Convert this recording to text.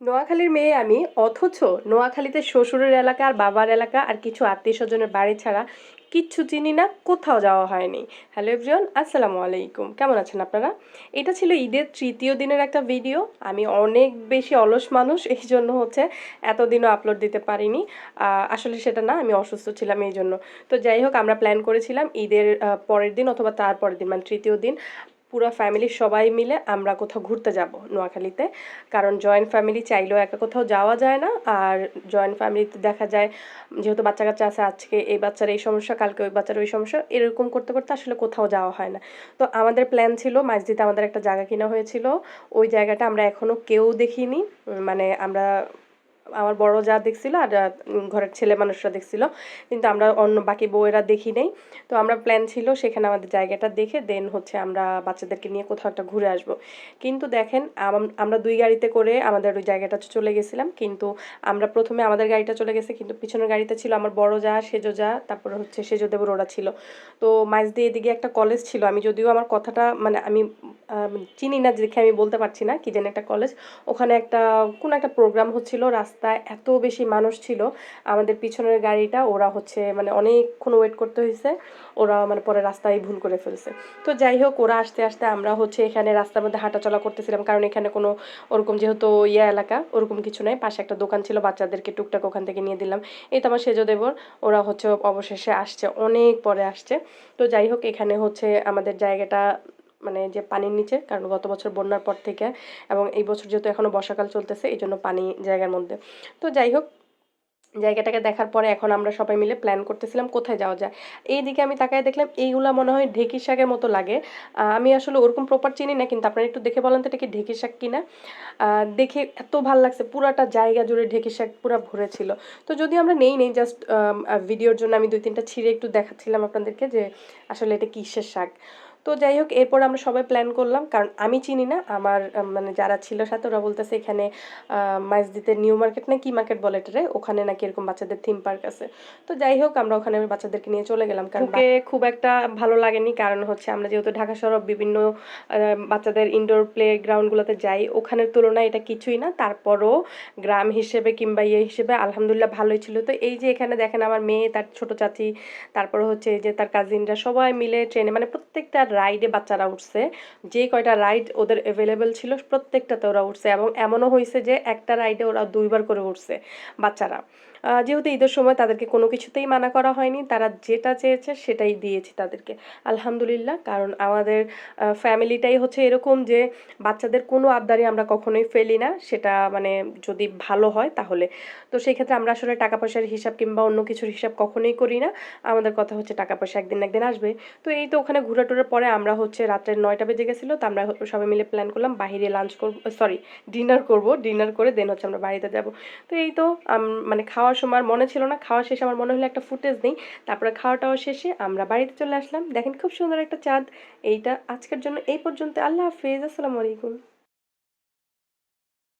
নোয়াখালীর মেয়ে আমি, অথচ নোয়াখালীতে শ্বশুরের এলাকা, আর বাবার এলাকা, আর কিছু আত্মীয় স্বজনের বাড়ি ছাড়া কিচ্ছু চিনি না, কোথাও যাওয়া হয়নি। হ্যালো এভরিওয়ান, আসসালামু আলাইকুম। কেমন আছেন আপনারা? এটা ছিল ঈদের তৃতীয় দিনের একটা ভিডিও। আমি অনেক বেশি অলস মানুষ, এই জন্য হচ্ছে এতদিনও আপলোড দিতে পারিনি। আসলে সেটা না, আমি অসুস্থ ছিলাম এই জন্য। তো যাই হোক, আমরা প্ল্যান করেছিলাম ঈদের পরের দিন অথবা তার পরের দিন মানে তৃতীয় দিন পুরো ফ্যামিলির সবাই মিলে আমরা কোথাও ঘুরতে যাব নোয়াখালীতে। কারণ জয়েন্ট ফ্যামিলি চাইলেও একা কোথাও যাওয়া যায় না। আর জয়েন্ট ফ্যামিলিতে দেখা যায়, যেহেতু বাচ্চা কাচ্চা আছে আজকে এই বাচ্চার এই সমস্যা, কালকে ওই বাচ্চার ওই সমস্যা, এরকম করতে করতে আসলে কোথাও যাওয়া হয় না। তো আমাদের প্ল্যান ছিল মাঝদিতে আমাদের একটা জায়গা কিনা হয়েছিল। ওই জায়গাটা আমরা এখনও কেউ দেখিনি। মানে আমরা আমার বড় যা দেখছিল আর ঘরের ছেলে মানুষরা দেখছিল। কিন্তু আমরা অন্য বাকি বউয়েরা দেখি নাই। তো আমরা প্ল্যান ছিল সেখানে আমাদের জায়গাটা দেখে দেন হচ্ছে আমরা বাচ্চাদেরকে নিয়ে কোথাও একটা ঘুরে আসব। কিন্তু দেখেন, আম- আমরা দুই গাড়িতে করে আমাদের ওই জায়গাটা চলে গেছিলাম। কিন্তু আমরা প্রথমে আমাদের গাড়িটা চলে গেছে, কিন্তু পিছনের গাড়িতে ছিল আমার বড় যা, সেজো যা, তারপরে হচ্ছে সেজো দেবর ওরা ছিল। তো মাঝ দিয়ে এদিকে একটা কলেজ ছিল। আমি যদিও আমার কথাটা মানে আমি চিনি না, দেখে আমি বলতে পারছি না, কি যেন একটা কলেজ ওখানে একটা, কোন একটা প্রোগ্রাম হচ্ছিল রাস্তায় এত বেশি মানুষ ছিল, আমাদের পিছনের গাড়িটা ওরা হচ্ছে মানে অনেকক্ষণ ওয়েট করতে হয়েছে ওরা মানে পরে রাস্তায় ভুল করে ফেলছে। তো যাই হোক, ওরা আসতে আসতে আমরা হচ্ছে এখানে রাস্তার মধ্যে হাঁটাচলা করতেছিলাম, কারণ এখানে কোনো ওরকম যেহেতু ইয়া এলাকা, ওরকম কিছু নাই। পাশে একটা দোকান ছিল, বাচ্চাদেরকে টুকটাক ওখান থেকে নিয়ে দিলাম। এই তো আমার সেজো দেবর ওরা হচ্ছে অবশেষে আসছে, অনেক পরে আসছে। তো যাই হোক, এখানে হচ্ছে আমাদের জায়গাটা মানে যে পানির নিচে, কারণ গত বছর বন্যার পর থেকে এবং এই বছর যেহেতু এখনও বর্ষাকাল চলতেছে, এই জন্য পানি জায়গার মধ্যে। তো যাই হোক, জায়গাটাকে দেখার পরে এখন আমরা সবাই মিলে প্ল্যান করতেছিলাম কোথায় যাওয়া যায়। এইদিকে আমি তাকায় দেখলাম, এইগুলা মনে হয় ঢেঁকি শাকের মতো লাগে। আমি আসলে ওরকম প্রপার চিনি না, কিন্তু আপনারা একটু দেখে বলেন তো এটা কি ঢেঁকি শাক কিনা? দেখে এত ভালো লাগছে, পুরাটা জায়গা জুড়ে ঢেঁকি শাক পুরা ভরে ছিল। তো যদি আমরা নেই নেই জাস্ট ভিডিওর জন্য আমি দুই তিনটা ছিঁড়ে একটু দেখাচ্ছিলাম আপনাদেরকে যে আসলে এটা কিসের শাক। তো যাই হোক এরপর আমরা সবাই প্ল্যান করলাম কারণ আমি চিনি না আমার মানে যারা ছিল সাথে ওরা বলতেছে এখানে মাইজদিতে নিউ মার্কেট না কি মার্কেট বলে এটারে? ওখানে নাকি এরকম বাচ্চাদের থিম পার্ক আছে। তো যাই হোক আমরা ওখানে বাচ্চাদেরকে নিয়ে চলে গেলাম কারণ ওকে খুব একটা ভালো লাগেনি কারণ হচ্ছে আমরা যেহেতু ঢাকা শহর বিভিন্ন বাচ্চাদের ইনডোর প্লে গ্রাউন্ডগুলোতে যাই ওখানের তুলনায় এটা কিছুই না। তারপরও গ্রাম হিসেবে কিংবা ইয়ে হিসেবে আলহামদুলিল্লাহ ভালোই ছিল। তো এই যে এখানে দেখেন আমার মেয়ে তার ছোট চাচি তারপর হচ্ছে এই যে তার কাজিনরা সবাই মিলে ট্রেনে মানে প্রত্যেকটা রাইডে বাচ্চারা উঠছে। যে কয়টা রাইড ওদের অ্যাভেলেবেল ছিল, প্রত্যেকটাতে ওরা উঠছে এবং এমনও হয়েছে যে একটা রাইডে ওরা দুইবার করে উঠছে বাচ্চারা। যেহেতু ঈদের সময় তাদেরকে কোনো কিছুতেই মানা করা হয়নি, তারা যেটা চেয়েছে সেটাই দিয়েছি তাদেরকে। আলহামদুলিল্লাহ, কারণ আমাদের ফ্যামিলিটাই হচ্ছে এরকম যে বাচ্চাদের কোনো আবদারি আমরা কখনোই ফেলি না, সেটা মানে যদি ভালো হয় তাহলে। তো সেই ক্ষেত্রে আমরা আসলে টাকা পয়সার হিসাব কিংবা অন্য কিছুর হিসাব কখনোই করি না। আমাদের কথা হচ্ছে টাকা পয়সা একদিন একদিন আসবে। তো এই তো ওখানে ঘোরা টুরার পরে আমরা হচ্ছে রাত্রে নয়টা বেজে গেছিল, তো আমরা সবাই মিলে প্ল্যান করলাম বাহিরে লাঞ্চ করব সরি ডিনার করব ডিনার করে দেন হচ্ছে আমরা বাড়িতে যাব। তো এই তো মানে খাওয়ার সময় মনে ছিল না, খাওয়া শেষে আমার মনে হলো একটা ফুটেজ নেই, তারপরে খাওয়া টাওয়া শেষে আমরা বাড়িতে চলে আসলাম। দেখেন খুব সুন্দর একটা চাঁদ, এইটা আজকের জন্য এই পর্যন্ত, আল্লাহ হাফেজ, আসসালামু আলাইকুম।